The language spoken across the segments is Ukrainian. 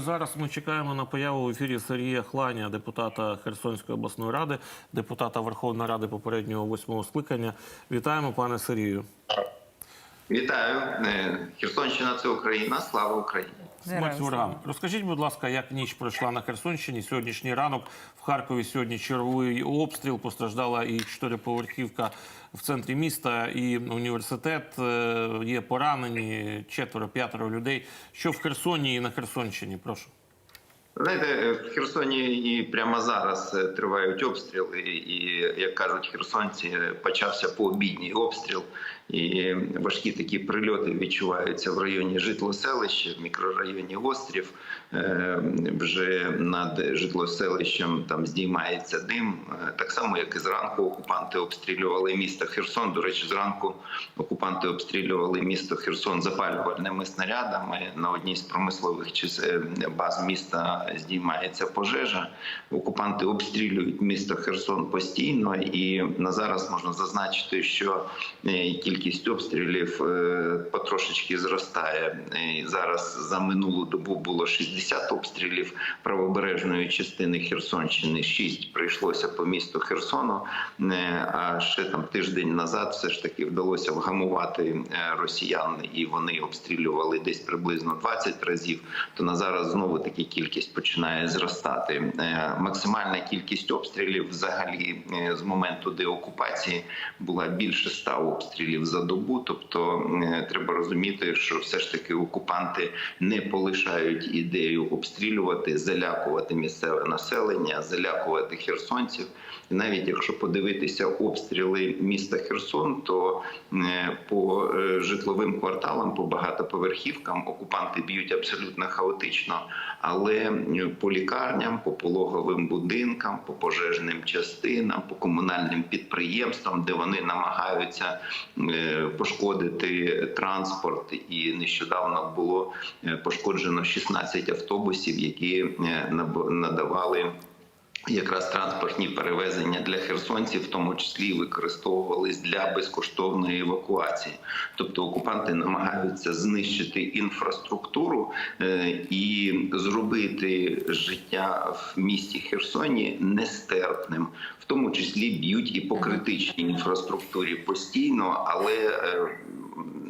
Зараз ми чекаємо на появу в ефірі Сергія Хланя, депутата Херсонської обласної ради, депутата Верховної Ради попереднього восьмого скликання. Вітаємо, пане Сергію. Вітаю, Е, Херсонщина це Україна. Слава Україні! Смерть ворогам. Розкажіть, будь ласка, як ніч пройшла на Херсонщині? Сьогоднішній ранок в Харкові сьогодні черговий обстріл. Постраждала і чотириповерхівка в центрі міста, і університет. Е, Є поранені четверо-п'ятеро людей. Що в Херсоні і на Херсонщині? Прошу. Знаєте, в Херсоні і прямо зараз е, тривають обстріли, і як кажуть херсонці, почався пообідній обстріл. І важкі такі прильоти відчуваються в районі житлоселища, в мікрорайоні Острів. Е, Вже над житлоселищем там здіймається дим. Е, Так само, як і зранку окупанти обстрілювали місто Херсон. До речі, зранку окупанти обстрілювали місто Херсон запалювальними снарядами. На одній з промислових е, баз міста здіймається пожежа. Окупанти обстрілюють місто Херсон постійно, і на зараз можна зазначити, що е, кількість обстрілів е, потрошечки зростає. Зараз за минулу добу було 60 обстрілів правобережної частини Херсонщини. 6 прийшлося по місту Херсону. Е, А ще там тиждень назад все ж таки вдалося вгамувати е, росіян, і вони обстрілювали десь приблизно 20 разів. То на зараз знову таки кількість починає зростати. Максимальна кількість обстрілів взагалі з моменту деокупації була більше 100 обстрілів за добу. Тобто е, треба розуміти, що все ж таки окупанти не полишають ідею обстрілювати, залякувати місцеве населення, залякувати херсонців. І навіть якщо подивитися обстріли міста Херсон, то е, по е, житловим кварталам, по багатоповерхівкам окупанти б'ють абсолютно хаотично. Але по лікарням, по пологовим будинкам, по пожежним частинам, по комунальним підприємствам, де вони намагаються пошкодити транспорт, і нещодавно було е, пошкоджено 16 автобусів, які е, надавали. Якраз транспортні перевезення для херсонців, в тому числі використовувались для безкоштовної евакуації. Тобто окупанти намагаються знищити інфраструктуру е, і зробити життя в місті Херсоні нестерпним, в тому числі б'ють і по критичній інфраструктурі постійно, але е,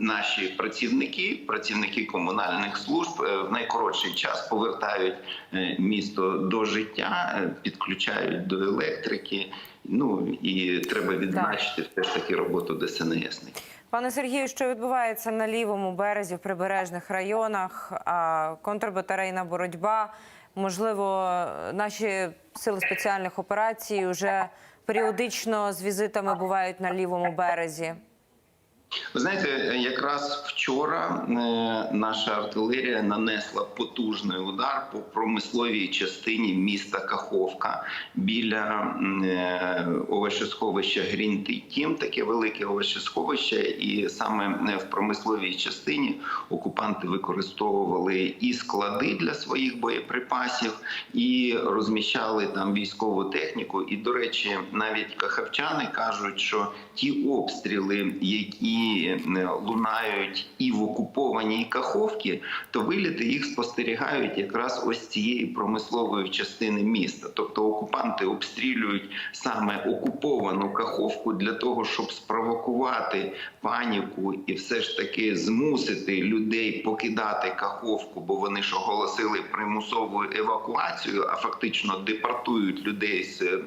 наші працівники, працівники комунальних служб е, в найкоротший час повертають е, місто до життя, е, підключають до електрики. Ну і треба відзначити все ж таки роботу ДСНСників. Пане Сергію, що відбувається на лівому березі в прибережних районах? Контрбатарейна боротьба. Можливо, наші сили спеціальних операцій вже періодично з візитами бувають на лівому березі. Ви знаєте, якраз вчора е, наша артилерія нанесла потужний удар по промисловій частині міста Каховка біля е, овощесховища Грінти Тім, таке велике овощесховище, і саме е, в промисловій частині окупанти використовували і склади для своїх боєприпасів, і розміщали там військову техніку. І, до речі, навіть каховчани кажуть, що ті обстріли, які е, лунають і в окупованій Каховці, то виліти їх спостерігають якраз ось цієї промислової частини міста. Тобто окупанти обстрілюють саме окуповану Каховку для того, щоб спровокувати паніку і все ж таки змусити людей покидати Каховку, бо вони ж оголосили примусову евакуацію, а фактично депортують людей з е,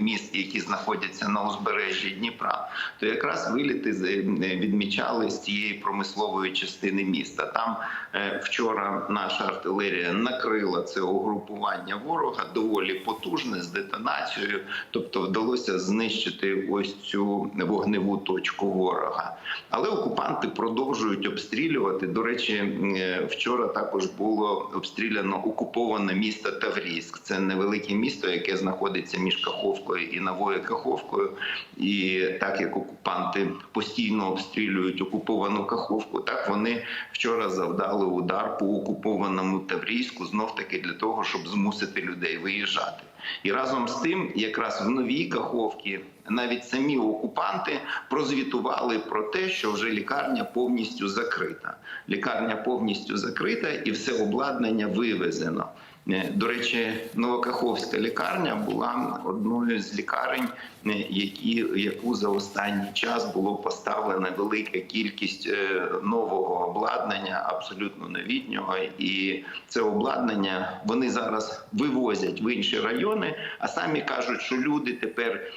міст, які знаходяться на узбережжі Дніпра. То якраз виліти е, відмічали з цієї промислової частини міста. Там е, вчора наша артилерія накрила це угрупування ворога доволі потужне з детонацією, тобто вдалося знищити ось цю вогневу точку ворога. Але окупанти продовжують обстрілювати. До речі, е, вчора також було обстріляно окуповане місто Таврійськ. Це невелике місто, яке знаходиться між Каховкою і Новою Каховкою. І так як окупанти постійно обстрілюють окуповану Каховку, так вони вчора завдали удар по окупованому Таврійську знов таки для того, щоб змусити людей виїжджати. І разом з тим, якраз в новій Каховці навіть самі окупанти прозвітували про те, що вже лікарня повністю закрита. Лікарня повністю закрита і все обладнання вивезено. Е, До речі, Новокаховська лікарня була одною з лікарень, е, які, яку за останній час було поставлена велика кількість е, нового обладнання, абсолютно новітнього. І це обладнання вони зараз вивозять в інші райони, а самі кажуть, що люди тепер,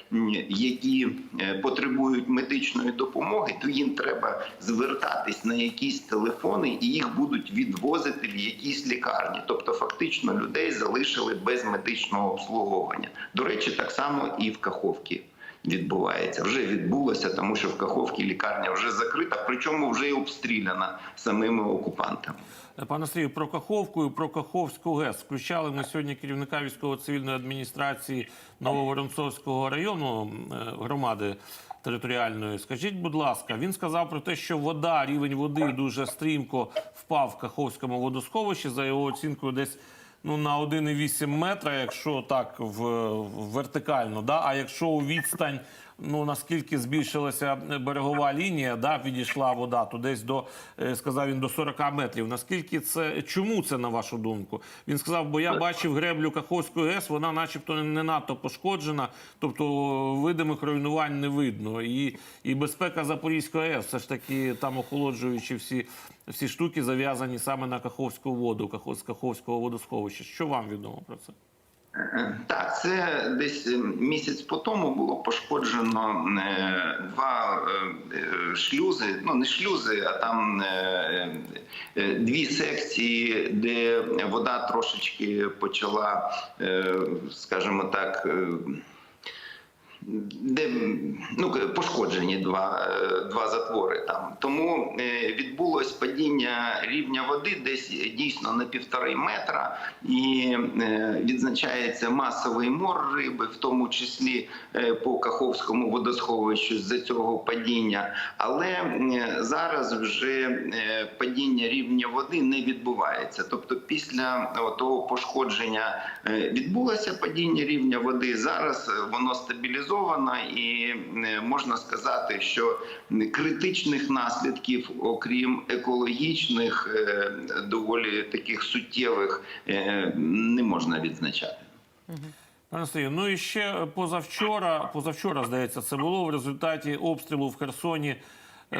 які потребують медичної допомоги, то їм треба звертатись на якісь телефони, і їх будуть відвозити в якісь лікарні. Тобто, фактично, людей залишили без медичного обслуговування. До речі, так само і в Каховці. Відбувається вже відбулося, тому що в Каховці лікарня вже закрита, причому вже й обстріляна самими окупантами. Пане Сергію, про Каховку і про Каховську ГЕС включали ми сьогодні керівника військово-цивільної адміністрації Нововоронцовського району е, громади територіальної. Скажіть, будь ласка, він сказав про те, що вода, рівень води дуже стрімко впав в Каховському водосховищі. За його оцінкою, десь ну на 1,8 метра, якщо так в, вертикально, да? а якщо у відстань. Ну наскільки збільшилася берегова лінія, да, відійшла вода, то десь до е, сказав він до 40 метрів. Наскільки це чому це на вашу думку? Він сказав, бо я бачив греблю Каховської ГЕС, вона, начебто, не надто пошкоджена, тобто видимих руйнувань не видно. І, і безпека Запорізької ГЕС, все ж таки там охолоджуючи всі, всі штуки зав'язані саме на Каховську воду, з Каховського водосховища. Що вам відомо про це? Е, Так, це десь е, місяць по тому було пошкоджено е, два шлюзи. Ну не шлюзи, а там дві секції, де вода трошечки почала, скажімо так. Е, де ну пошкоджені два, е, два затвори там. Тому е, відбулось падіння рівня води десь дійсно на півтори метра, і е, відзначається масовий мор риби, в тому числі е, по Каховському водосховищу з-за цього падіння. Але е, зараз вже е, падіння рівня води не відбувається. Тобто, після того пошкодження е, відбулося падіння рівня води. Зараз е, воно стабілізовано, і е, можна сказати, що критичних наслідків, окрім екологічних, е, доволі таких суттєвих, е, не можна відзначати. Пане Сергію, ну і ще позавчора, позавчора, здається, це було в результаті обстрілу в Херсоні.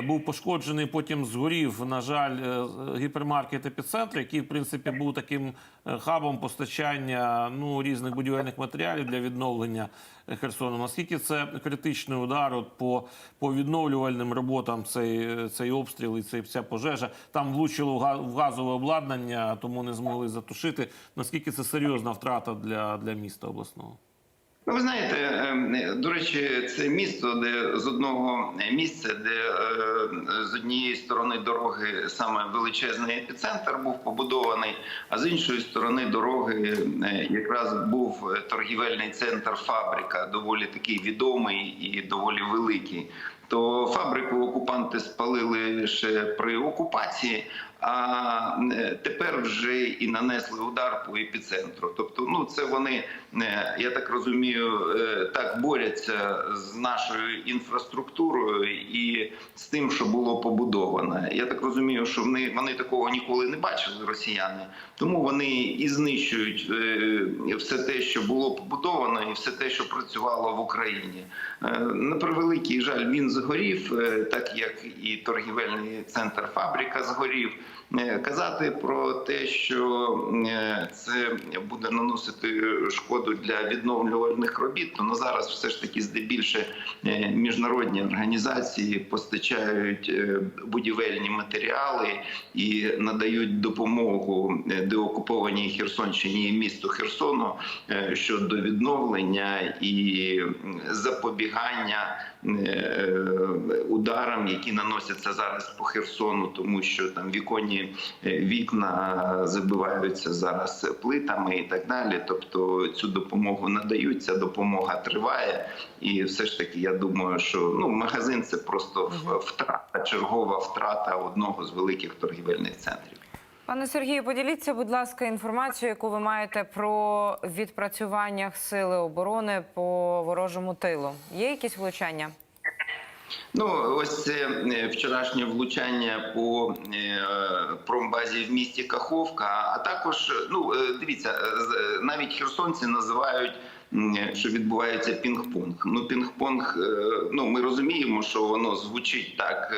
Був пошкоджений, потім згорів, на жаль, гіпермаркет епіцентр, який, в принципі, був таким хабом постачання ну, різних будівельних матеріалів для відновлення Херсону. Наскільки це критичний удар от по, по відновлювальним роботам цей, цей обстріл і цей, ця пожежа? Там влучило в газове обладнання, тому не змогли затушити. Наскільки це серйозна втрата для, для міста обласного? Ну, ви знаєте, е, до речі, це місто, де з одного місця, де е, з однієї сторони дороги саме величезний епіцентр був побудований, а з іншої сторони дороги е, якраз був торгівельний центр фабрика, доволі такий відомий і доволі великий. То фабрику окупанти спалили ще при окупації, а е, тепер вже і нанесли удар по епіцентру. Тобто, ну це вони, е, я так розумію, е, так борються з нашою інфраструктурою і з тим, що було побудовано. Я так розумію, що вони, вони такого ніколи не бачили, росіяни, тому вони і знищують все те, що було побудовано, і все те, що працювало в Україні. На превеликий жаль, він згорів, так як і торгівельний центр фабрика згорів. Е, Казати про те, що е, це буде наносити шкоду для відновлювальних робіт, то на зараз все ж таки здебільше е, міжнародні організації постачають будівельні матеріали і надають допомогу деокупованій Херсонщині і місту Херсону щодо відновлення і запобігання ударам, які наносяться зараз по Херсону, тому що там віконні е, вікна забиваються зараз плитами і так далі. Тобто цю допомогу надають, ця допомога триває, і все ж таки, я думаю, що ну магазин це просто втрата, чергова втрата одного з великих торгівельних центрів. Пане Сергію, поділіться, будь ласка, інформацією, яку ви маєте про відпрацювання сили оборони по ворожому тилу. Є якісь влучання? Ну, ось це е, вчорашнє влучання по е, промбазі в місті Каховка. А також, ну е, дивіться, навіть херсонці називають. М, Що відбувається пінг-понг. Ну, пінг-понг, е, ну ми розуміємо, що воно звучить так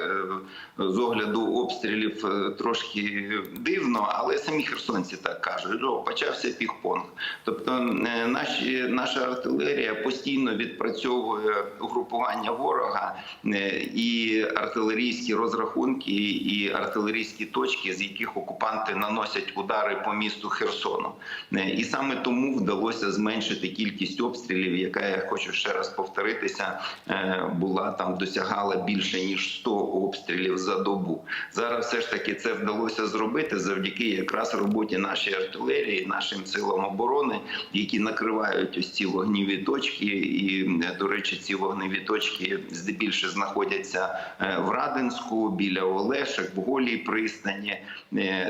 е, з огляду обстрілів е, трошки дивно, але самі херсонці так кажуть: що почався пінг-понг. Тобто е, наші, наша артилерія постійно відпрацьовує угрупування ворога е, і артилерійські розрахунки, і артилерійські точки, з яких окупанти наносять удари по місту Херсону. Е, І саме тому вдалося зменшити кількість обстрілів, яка я хочу ще раз повторитися, е, була там досягала більше ніж 100 обстрілів за добу. Зараз все ж таки це вдалося зробити завдяки якраз роботі нашої артилерії, нашим силам оборони, які накривають ось ці вогніві точки. І е, до речі, ці вогневі точки здебільше знаходяться е, в Радинську, біля Олешек, в Голій пристані.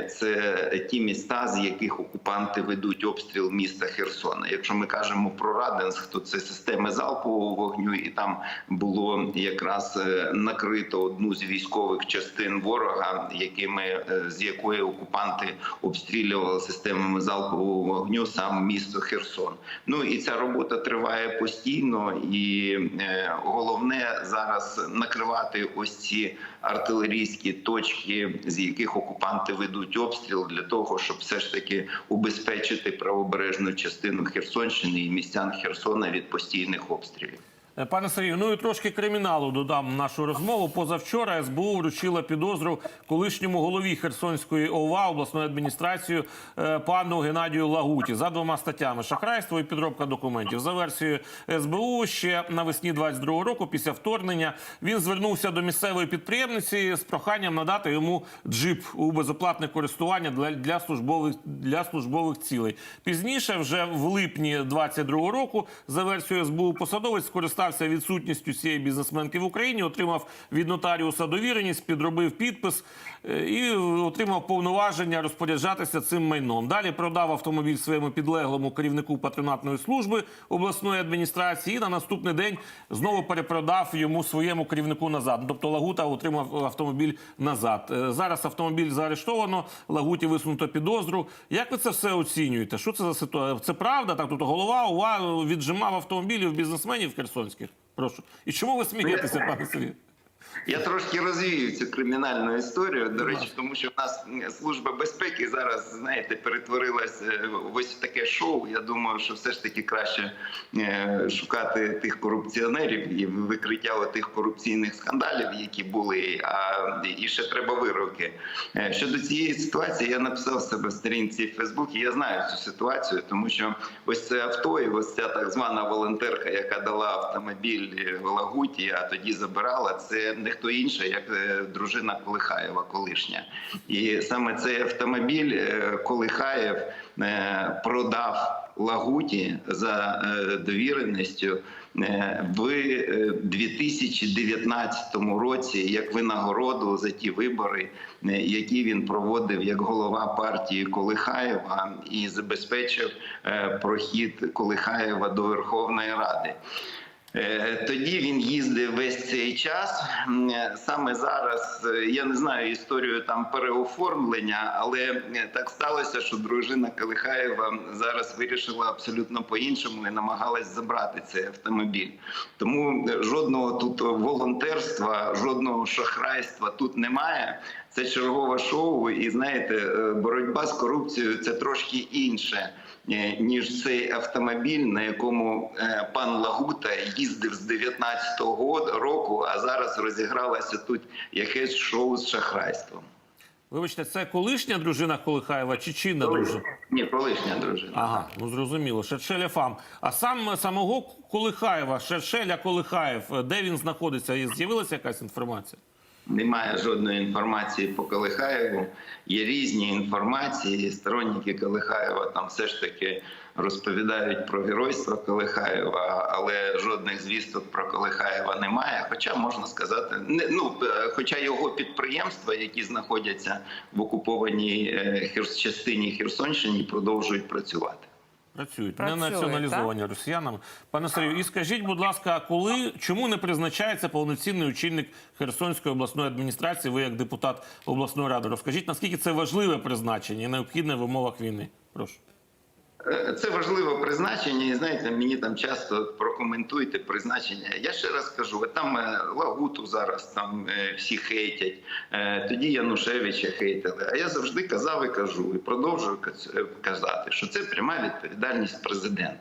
Це ті міста, з яких окупанти ведуть обстріл міста Херсона. Якщо ми кажемо про Радинськ, то це системи залпового вогню, і там було якраз е, накрито одну з військових частин ворога, якими е, з якої окупанти обстрілювали системами залпового вогню сам місто Херсон. Ну і ця робота триває постійно, і е, головне зараз накривати ось ці артилерійські точки, з яких окупанти ведуть обстріл, для того, щоб все ж таки убезпечити правобережну частину Херсонщини і містян Херсона від постійних обстрілів. Е, Пане Сергію, ну і трошки криміналу додам нашу розмову. Позавчора СБУ вручила підозру колишньому голові Херсонської ОВА обласної адміністрації е, пану Геннадію Лагуті за двома статтями: шахрайство і підробка документів. За версією СБУ ще навесні 22-го року, після вторгнення, він звернувся до місцевої підприємниці з проханням надати йому джип у безоплатне користування для, для службових для службових цілей. Пізніше, вже в липні 22-го року, за версією СБУ, посадовець скористався відсутністю цієї бізнесменки в Україні, отримав від нотаріуса довіреність, підробив підпис е, і отримав повноваження розпоряджатися цим майном. Далі продав автомобіль своєму підлеглому керівнику патронатної служби обласної адміністрації. І на наступний день знову перепродав йому своєму керівнику назад. Тобто Лагута отримав автомобіль назад. Е, Зараз автомобіль заарештовано. Лагуті висунуто підозру. Як ви це все оцінюєте? Що це за ситуація? Це правда? Так, тобто голова УВА віджимав автомобілів бізнесменів херсонських. Прошу. І чому ви смієтеся, пане Сергію? Я трошки розвію цю кримінальну історію. До речі, тому що в нас служба безпеки зараз, знаєте, перетворилась е, в ось таке шоу. Я думаю, що все ж таки краще е, шукати тих корупціонерів і викриття тих корупційних скандалів, які були. А і ще треба вироки. Е, Щодо цієї ситуації, я написав себе в сторінці в Фейсбуці. Я знаю цю ситуацію, тому що ось це авто, і ось ця так звана волонтерка, яка дала автомобіль в Лагуті, а тоді забирала. Це не хто інша, як е, дружина Колихаєва, колишня. І саме цей автомобіль е, Колихаєв е, продав Лагуті за довіреністю в е, 2019 році як винагороду за ті вибори, які він проводив як голова партії Колихаєва і забезпечив прохід Колихаєва до Верховної Ради. Е, Тоді він їздив весь цей час. Е, Саме зараз е, я не знаю історію там переоформлення, але так сталося, що дружина Калихаєва зараз вирішила абсолютно по-іншому і намагалась забрати цей автомобіль. Тому жодного тут волонтерства, жодного шахрайства тут немає. Це чергове шоу, і знаєте, боротьба з корупцією це трошки інше. Е, Ніж цей автомобіль, на якому е, пан Лагута їздив з 19-го року, а зараз розігралося тут якесь шоу з шахрайством. Вибачте, це колишня дружина Колихаєва чи чинна дружина? Ні, колишня дружина. Ага, ну зрозуміло. Шершеля фам. А сам самого Колихаєва, Шершеля Колихаєв, де він знаходиться? І З'явилася якась інформація? Немає жодної інформації по Калихаєву. Є різні інформації. Сторонники Калихаєва там все ж таки розповідають про геройство Калихаєва, але жодних звісток про Калихаєва немає. Хоча можна сказати, не ну е, хоча його підприємства, які знаходяться в окупованій е, частині Херсонщини, продовжують працювати. Працюють, Працюють, не націоналізовані росіянами. Пане Сергію, і скажіть, будь ласка, коли чому не призначається повноцінний очільник Херсонської обласної адміністрації? Ви як депутат обласної ради, розкажіть, наскільки це важливе призначення і необхідне в умовах війни? Прошу. Е, Це важливе призначення, і знаєте, мені там часто прокоментуйте призначення. Я ще раз кажу, там е, Лагуту зараз там е, всі хейтять, тоді Янушевича хейтили. А я завжди казав і кажу, і продовжую каз- казати, що це пряма відповідальність президента.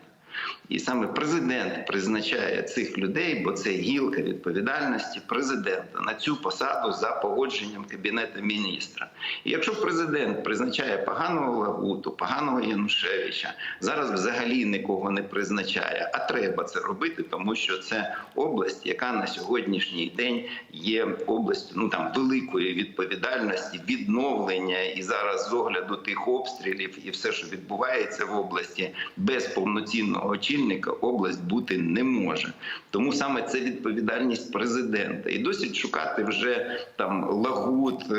І саме президент призначає цих людей, бо це гілка відповідальності президента на цю посаду за погодженням кабінету міністра. І якщо президент призначає поганого Лагуту, поганого Янушевича, зараз взагалі нікого не призначає. А треба це робити, тому що це область, яка на сьогоднішній день є областю ну там великої відповідальності, відновлення і зараз з огляду тих обстрілів і все, що відбувається в області, без повноцінного очільника область бути не може. Тому саме це відповідальність президента. І досить шукати вже там Лагут, е,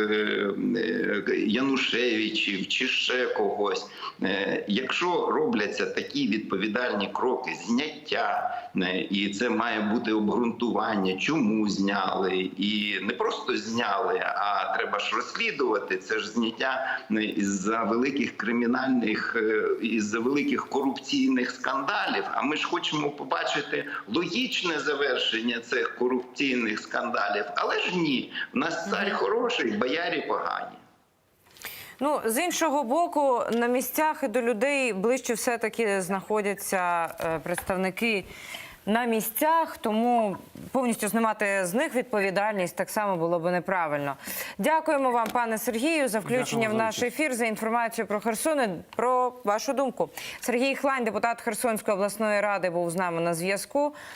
е, Янушевичів чи ще когось. Е, Якщо робляться такі відповідальні кроки, зняття, і це має бути обґрунтування, чому зняли, і не просто зняли, а треба ж розслідувати. Це ж зняття е, із-за великих кримінальних е, із-за великих корупційних скандалів. А ми ж хочемо побачити логічне завершення цих корупційних скандалів. Але ж ні, в нас цар хороший, боярі погані. Ну, з іншого боку, на місцях і до людей ближче все-таки знаходяться е, представники на місцях, тому повністю знімати з них відповідальність так само було би неправильно. Дякуємо вам, пане Сергію, за включення Дякую в наш ефір, за інформацію про Херсон, і про вашу думку. Сергій Хлань, депутат Херсонської обласної ради, був з нами на зв'язку.